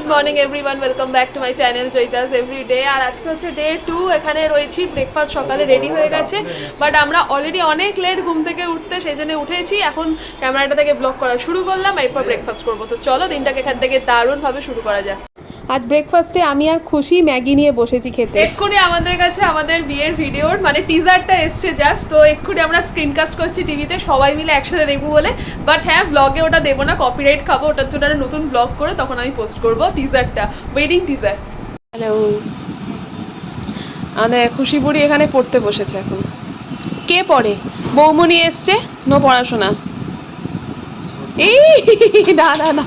Good morning everyone welcome back to my channel Joyitas every day আর আজকে হচ্ছে day to এখানে রয়েছি। Breakfast সকালে রেডি হয়ে গেছে। বাট আমরা অলরেডি অনেক লেট ঘুম থেকে উঠতে সেই জন্য উঠেছি। এখন ক্যামেরাটা থেকে ব্লগ করা শুরু করলাম, এরপর ব্রেকফাস্ট করব। তো চলো, দিনটাকে এখান থেকে দারুণভাবে শুরু করা যাক। আজ ব্রেকফাস্টে আমি আর খুশি ম্যাগি নিয়ে বসেছি খেতে। এক্ষুনি আমাদের কাছে আমাদের বিয়ের ভিডিওর মানে টিজারটা এসছে জাস্ট তো এক্ষুনি আমরা স্ক্রিনকাস্ট করছি টিভিতে সবাই মিলে একসাথে দেখব বলে। বাট হ্যাঁ ব্লগে ওটা দেবো না কপিরাইট খাব ওটার জন্য একটা নতুন ব্লগ করে তখন আমি পোস্ট করব টিজারটা ওয়েডিং টিজার হ্যালো আমাদের খুশি বুড়ি এখানে পড়তে বসেছে এখন। কে পড়ে? বৌমনি এসছে? নো পড়াশোনা। এই না না না।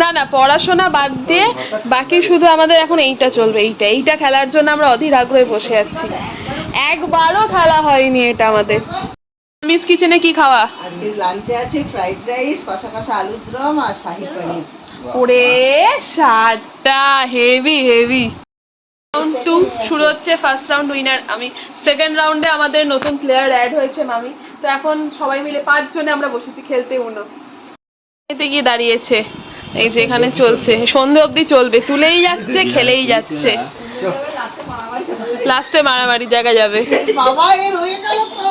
না না পড়াশোনা বাদ দিয়ে বাকি শুধু আমাদের এখন এইটা চলবে এইটা। এইটা খেলার জন্য আমরা অধীর আগ্রহে বসে আছি। একবারও খেলা হয়নি এটা আমাদের। মিস কিচেনে কি খাওয়া? আজকে লাঞ্চে আছে ফ্রাইড রাইস কষা কষা আলুর দম আর শাহি পনির। ওরে সাতটা হেভি হেভি রাউন্ড টু শুরু হচ্ছে ফার্স্ট রাউন্ড উইনার আমি। সেকেন্ড রাউন্ডে আমাদের নতুন প্লেয়ার অ্যাড হয়েছে মামি। তো এখন সবাই মিলে পাঁচজনে আমরা বসেছি খেলতে উনো। এতে গিয়ে দাঁড়িয়েছে? এই যে এখানে চলছে। সন্ধে অবধি চলবে। তুলেই যাচ্ছে খেলেই যাচ্ছে। লাস্টে মারামারি জায়গা যাবে। বাবা এর গেল তো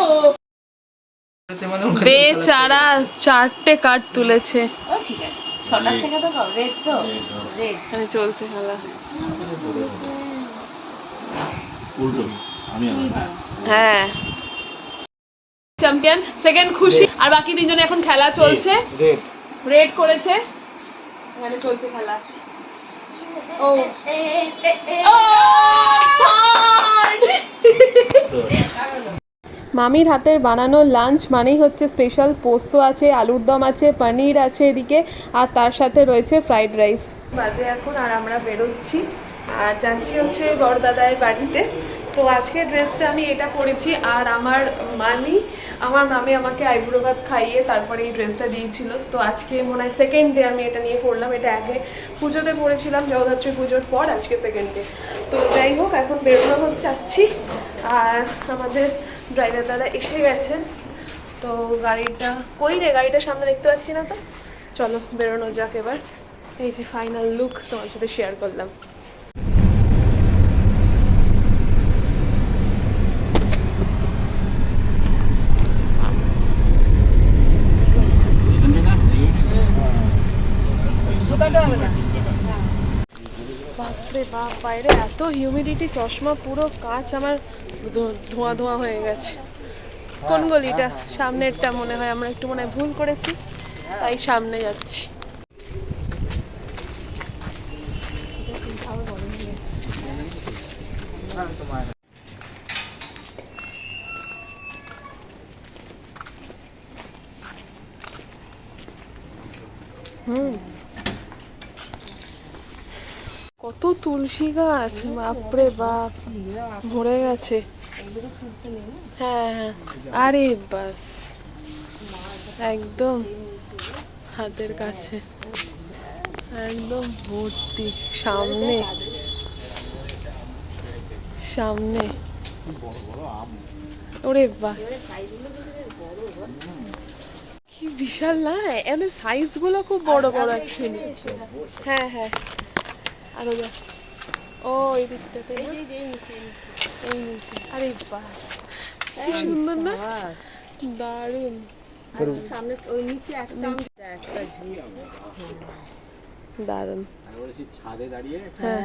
বেচারা চারটে কার্ড তুলেছে। ঠিক আছে। ছটার থেকে তো রেড তো। রেড এখানে চলছে খেলা। উল্টো। আমি আবার, হ্যাঁ। চ্যাম্পিয়ন সেকেন্ড খুশি। আর বাকি তিনজনে এখন খেলা চলছে। রেড রেড করেছে। এখানে চলছে খেলা। ও। মামির হাতের বানানো লাঞ্চ মানেই হচ্ছে স্পেশাল পোস্ত আছে আলুর দম আছে পনির আছে এদিকে আর তার সাথে রয়েছে ফ্রাইড রাইস বাজে এখন আর আমরা বেরোচ্ছি। আর যাচ্ছি হচ্ছে বড়দাদার বাড়িতে। তো আজকে ড্রেসটা আমি এটা পরেছি আর আমার মামি আমার মামি আমাকে আইব্রো ভাত খাইয়ে তারপরে এই ড্রেসটা দিয়েছিল। তো আজকে মনে হয় সেকেন্ড ডে আমি এটা নিয়ে পরলাম এটা আগে পুজোতে পড়েছিলাম, জগদ্ধাত্রী পুজোর পর আজকে সেকেন্ড ডে তো যাই হোক, এখন বেরোনো হোক চাচ্ছি। আর আমাদের ড্রাইভার দাদা এসে গেছেন। তো গাড়িটা, কই রে? গাড়িটার সামনে দেখতে পাচ্ছি না তো। চলো, বেরোনো যাক এবার। এই যে ফাইনাল লুক তোমার সাথে শেয়ার করলাম। বাপ বাইরে এত হিউমিডিটি চশমা পুরো কাঁচ আমার ধোঁয়া ধোঁয়া হয়ে গেছে। কোন গলিটা? সামনেরটা মনে হয় আমরা একটু মনে হয় ভুল করেছি তাই সামনে যাচ্ছি। কত তুলসী গাছ বাপরে বাপ ভরে গেছে। হ্যাঁ হ্যাঁ। আরে বাস একদম হাতের কাছে একদম ভর্তি সামনে। সামনে। ওরে বাস। কি বিশাল না এমন সাইজগুলো খুব বড় বড় অ্যাকচুয়ালি হ্যাঁ হ্যাঁ। আরও যা ও এই দিকটাতে? এই নিচে আরে বাস কি সুন্দর না? দারুণ। সামনে ওই নিচে একটা একটা দারুণ। ছাদে দাঁড়িয়ে হ্যাঁ।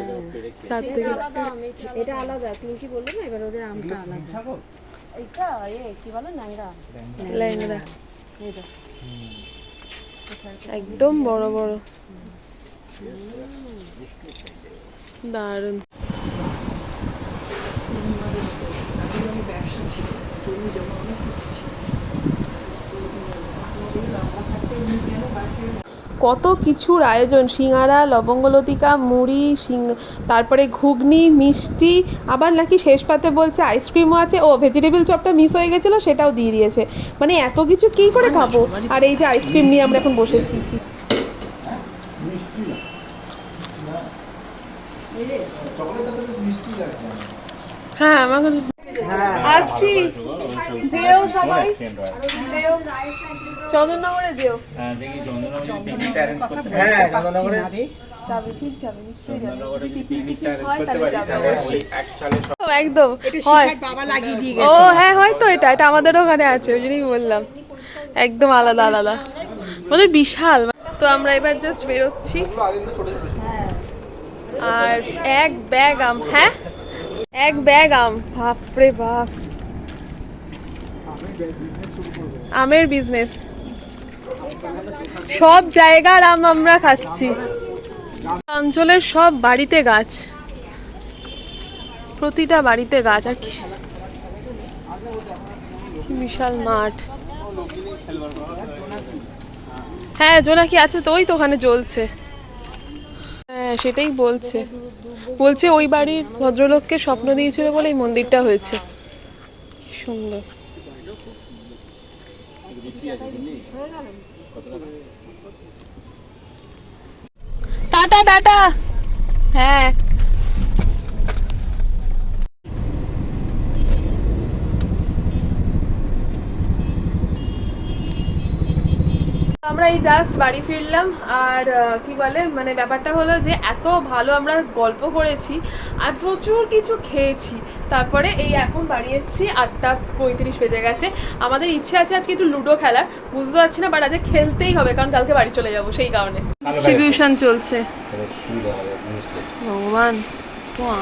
ছাদ থেকে এটা আলাদা পিঙ্কি বলল না? এবার ওদের আমটা আলাদা। এইটা এ কি বলো? ল্যাংড়া। এটা একদম বড় বড়। কত কিছুর আয়োজন, সিঙ্গারা লবঙ্গলতিকা মুড়ি, সিং তারপরে ঘুগনি, মিষ্টি, আবার নাকি শেষ পাতে বলছে আইসক্রিমও আছে। ও ভেজিটেবল চপটা মিস হয়ে গেছিল, সেটাও দিয়ে দিয়েছে। মানে এত কিছু কী করে খাব? আর এই যে আইসক্রিম নিয়ে আমরা এখন বসেছি। হ্যাঁ আমাকে আসছি। যেও সবাই। যেও। চন্দননগরে যেও। হ্যাঁ দেখি চন্দননগরে অ্যারেঞ্জ করতে হ্যাঁ চন্দননগরে যাবে ঠিক যাবে নিশ্চয়ই যাবে। হয় একদম। হয়। বাবা লাগিয়ে দিয়ে ও হ্যাঁ হয়তো এটা। এটা আমাদের ওখানে আছে ওই জন্যই বললাম। একদম আলাদা আলাদা। আমাদের বিশাল। তো আমরা এবার জাস্ট বেরোচ্ছি। আর এক ব্যাগ আম হ্যাঁ? এক ব্যাগ আম। বাপরে বাপ। আমের বিজনেস সব জায়গার আম আমরা খাচ্ছি। অঞ্চলের সব বাড়িতে গাছ। প্রতিটা বাড়িতে গাছ। আর কি বিশাল মাঠ। হ্যাঁ জোনাকি আছে তো, ওই তো ওখানে জ্বলছে। হ্যাঁ সেটাই বলছে। বলছে ওই বাড়ির ভদ্রলোককে স্বপ্ন দিয়েছিল বলে এই মন্দিরটা হয়েছে। সুন্দর। Tata tata. হ্যাঁ। আমরা এই জাস্ট বাড়ি ফিরলাম আর কি বলে মানে ব্যাপারটা হলো যে এত ভালো আমরা গল্প করেছি আর প্রচুর কিছু খেয়েছি। তারপরে এই এখন বাড়ি এসেছি আটটা পঁয়ত্রিশ বেজে গেছে। আমাদের ইচ্ছে আছে আজকে একটু লুডো খেলার বুঝতে পারছি না বাট আজকে খেলতেই হবে কারণ কালকে বাড়ি চলে যাব সেই কারণে। ডিস্ট্রিবিউশন চলছে। ভগবান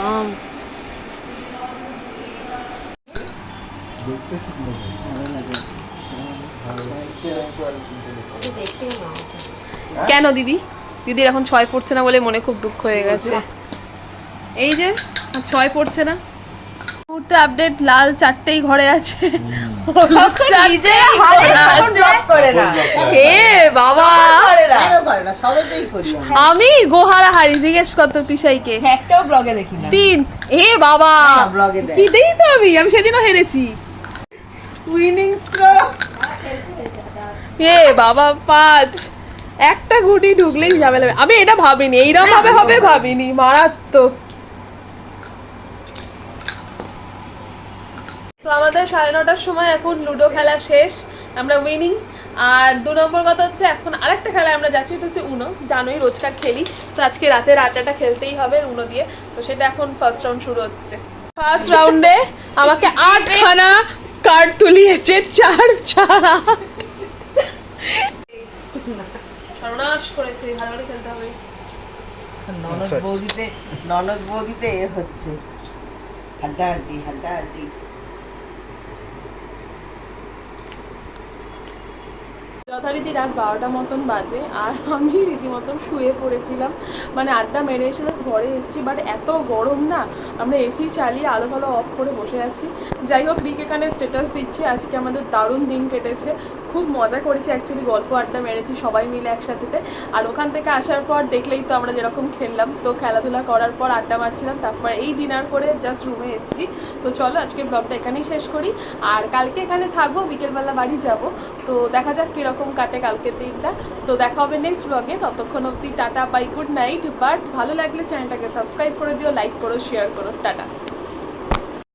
আম কেন দিদি? দিদির এখন ছয় পড়ছে না বলে মনে খুব দুঃখ হয়ে গেছে। এই যে ছয় পড়ছে না। মুহূর্তে আপডেট লাল চারটেই ঘরে আছে। আমি। গোহারা হারি জিজ্ঞেস কত পিসাইকে। তিন। এ বাবা। দেয় তো আমি আমি সেদিনও হেরেছি। উইনিং স্ট্রোক এ বাবা পাঁচ। একটা গুটি ঢুকলেই ঝামেলা। আমি এটা ভাবিনি এইরকম ভাবে হবে ভাবিনি মারাত্মক। তো আমাদের সাড়ে নটার সময় এখন লুডো খেলা শেষ আমরা উইনিং আর দু নম্বর কথা হচ্ছে এখন আরেকটা খেলা আমরা যাচ্ছি এটা হচ্ছে উনো জানোই রোজকার খেলি তো আজকে রাতের আড্ডাটা খেলতেই হবে উনো দিয়ে তো সেটা এখন ফার্স্ট রাউন্ড শুরু হচ্ছে। ফার্স্ট রাউন্ডে আমাকে আটখানা কার্ড তুলিয়েছে চার ছাড়া সর্বনাশ করেছে ভালো করে খেলতে হবে। ননদ বৌদিতে ননদ বৌদিতে এ হচ্ছে। হাড্ডাহাড্ডি হাড্ডাহাড্ডি যথারীতি রাত বারোটা মতন বাজে আর আমি রীতিমতন শুয়ে পড়েছিলাম। মানে আড্ডা মেরে এসে ঘরে এসেছি বাট এত গরম না আমরা এসি চালিয়ে আলো ফালো অফ করে বসে আছি। যাই হোক রিক এখানে স্ট্যাটাস দিচ্ছি আজকে আমাদের দারুণ দিন কেটেছে। খুব মজা করেছি অ্যাকচুয়ালি গল্প, আড্ডা মেরেছি সবাই মিলে একসাথেতে। আর ওখান থেকে আসার পর দেখলেই তো আমরা যেরকম খেললাম, তো খেলাধুলা করার পর আড্ডা মারছিলাম, তারপর এই ডিনার করে জাস্ট রুমে এসেছি। তো চলো, আজকে ব্লগটা এখানেই শেষ করি। আর কালকে এখানে থাকব, বিকেলবেলা বাড়ি যাব। তো দেখা যাক কীরকম কাটে কালকের দিনটা। তো দেখা হবে নেক্সট ব্লগে ততক্ষণ অবধি tata bye good night but ভালো লাগলে চ্যানেলটাকে সাবস্ক্রাইব করে দিও লাইক করো শেয়ার করো। টাটা।